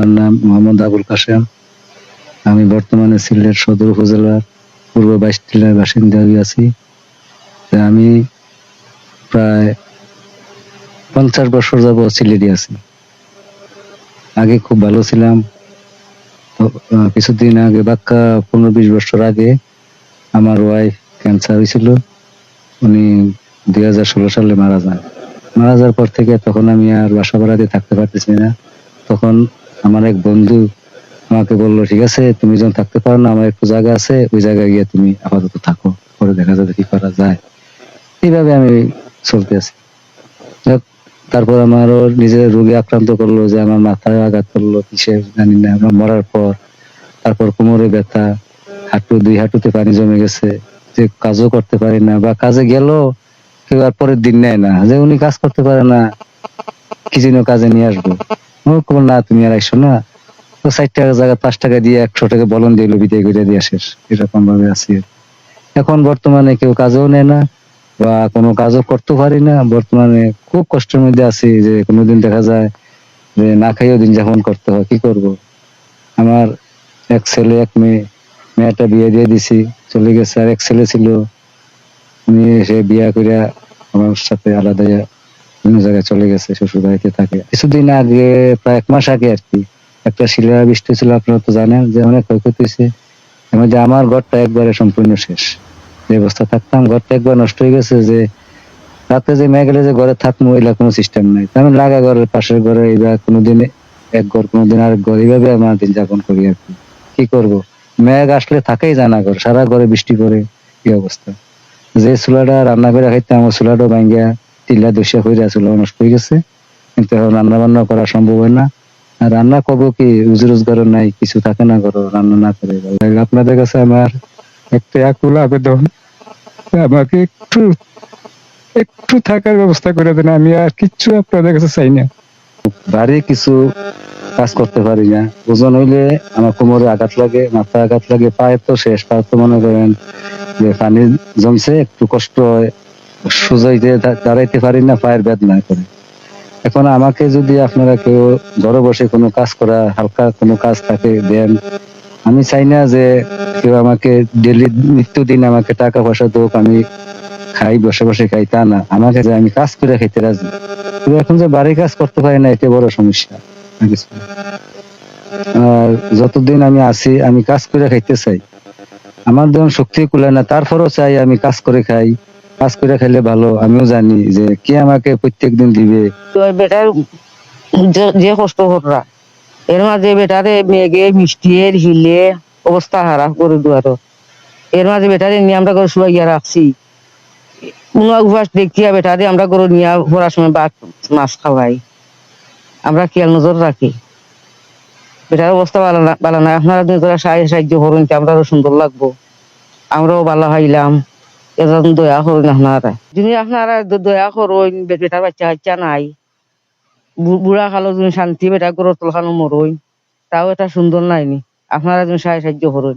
আমার নাম মোহাম্মদ আবুল কাশেম। আমি বর্তমানে সিলেট সদর উপজেলার পূর্ব বাইশটিলার বাসিন্দা হয়ে আছি। আমি প্রায় পঞ্চাশ বছর যাব সিলেটে আছি। আগে খুব ভালো ছিলাম। কিছুদিন আগে বাক্কা পনেরো বিশ বছর আগে আমার ওয়াইফ ক্যান্সার হয়েছিল। উনি দুই হাজার ষোলো সালে মারা যান। মারা যাওয়ার পর থেকে তখন আমি আর বাসা ভাড়াতে থাকতে পারতেছি না। তখন আমার এক বন্ধু আমাকে বলল, ঠিক আছে, তুমি যখন থাকতে পারো না, আমার একটু জায়গা আছে, ওই জায়গায় গিয়ে তুমি আপাতত থাকো, পরে দেখা যাবে কি করা যায়। এইভাবে আমি চলতে আছি। তারপর আমারও নিজের রোগে আক্রান্ত করল, যে আমার মাথায় আঘাত করল, কিসের জানি না, আমার মরার পর, তারপর কোমরে ব্যথা, হাঁটু, দুই হাঁটুতে পানি জমে গেছে, যে কাজও করতে পারি না, বা কাজে গেল কেউ আর পরের দিন নেয় না, যে উনি কাজ করতে পারে না, কি যেন কাজে নিয়ে আসব। ও বলল, না তুমি আর আইসো না। তো ষাট জায়গা পাঁচ টাকা দিয়ে একশো টাকা বলন দিয়ে বিদায় করে দিয়ে এরকম ভাবে এখন বর্তমানে কেউ কাজও নেয় না বা কোনো কাজও করতে পারি না। বর্তমানে খুব কষ্টের মধ্যে আছি যে কোনোদিন দেখা যায় যে না খাইও দিন যাপন করতে হয় কি করব? আমার এক ছেলে এক মেয়ে মেয়েটা বিয়ে দিয়ে দিছি চলে গেছে। আর এক ছেলে ছিল মেয়ে সে বিয়া করে আমার সাথে আলাদা অন্য জায়গায় চলে গেছে শ্বশুর বাড়িতে থাকে। কিছুদিন আগে, প্রায় এক মাস আগে আর কি, একটা শিলা বৃষ্টি ছিল, আপনারা তো জানেন যে অনেক ক্ষয়ক্ষতি হয়েছে। মধ্যে আমার ঘরটা একবারে সম্পূর্ণ শেষ। যে অবস্থা থাকতাম, ঘরটা একবার নষ্ট হয়ে গেছে যে, রাতে যে মেয়ে গেলে যে ঘরে থাকব এগুলা কোনো সিস্টেম নাই। তো আমি লাগা ঘরের পাশের ঘরে এইবার কোনোদিন এক ঘর, কোনোদিন আরেক ঘর, এইভাবে আমার দিন যাপন করি আর কি। কি করব? মেঘ আসলে থাকেই জানা ঘর, সারা ঘরে বৃষ্টি করে কি অবস্থা। যে চুলাটা রান্না করে খাইতে আমার চুলাটা ভাঙ্গিয়া টিলা দোষিয়া হয়ে চুলা নষ্ট হয়ে গেছে। কিন্তু এখন রান্না বান্না করা সম্ভব হয় না। রান্না করব কি? রুজি রোজগার নাই, কিছু থাকে না করো রান্না না করে। আপনাদের কাছে আমার একটা আকুল আবেদন। আমাকে একটু একটু থাকার ব্যবস্থা করে দেন, আমি আর কিচ্ছু আপনাদের কাছে চাই না। বাড়ি কিছু কাজ করতে পারি না। ওজন হইলে আমার কোমরে আঘাত লাগে মাথায় আঘাত লাগে, পায়ে তো শেষ। পায়ে তো মনে করেন যে পানি জমছে, একটু কষ্ট হয়। সোজাইতে দা- দাঁড়াইতে পারি না, পায়ের বেদনা করে। এখন আমাকে যদি আপনারা কেউ ঘরে বসে কোনো কাজ করা, হালকা কোনো কাজ থাকে, দেন, আমি চাই না যে কেউ আমাকে ডেলি নিত্যদিন আমাকে টাকা পয়সা হোক আমি খাই, বসে বসে খাই, তা না। আমাকে যে আমি কাজ করে খাইতে রাজি। কিন্তু এখন যে বাড়ি কাজ করতে পারি না এটা বড় সমস্যা। আর যতদিন আমি আছি, আমি কাজ করে খাইতে চাই। আমার যখন শক্তি কুলায় না, তারপরও চাই আমি কাজ করে খাই। কাজ করে খাইলে ভালো, আমিও জানি যে কে আমাকে প্রত্যেক দিন দিবে। বেটার যে- কষ্ট হতরা এর মাঝে বেটারে মেঘে, মিষ্টি এর হিলে অবস্থা খারাপ করে দুয়ার এর মাঝে বেটারে নিয়ে আমরা করে শুয়াইয়া রাখছি। কোনো উপাস দেখিয়া বেটারে আমরা করে নিয়ে পড়ার সময় ভাত মাছ খাওয়াই। আমরা খেয়াল নজর রাখি? বেটার অবস্থা ভালো না ভালো না। আপনারা তোরা সাহায্য করুন তো আমরাও সুন্দর লাগবো। আমরাও ভালো হইলাম। এজন দয়া করুন আপনারা যদি আপনারা দয়া করুন বেটার বাচ্চা বাচ্চা নাই বুড়া কালো যদি শান্তি বেটা গরর খালো মরুন তাও এটা সুন্দর নাইনি আপনারা যদি সাহায্য করুন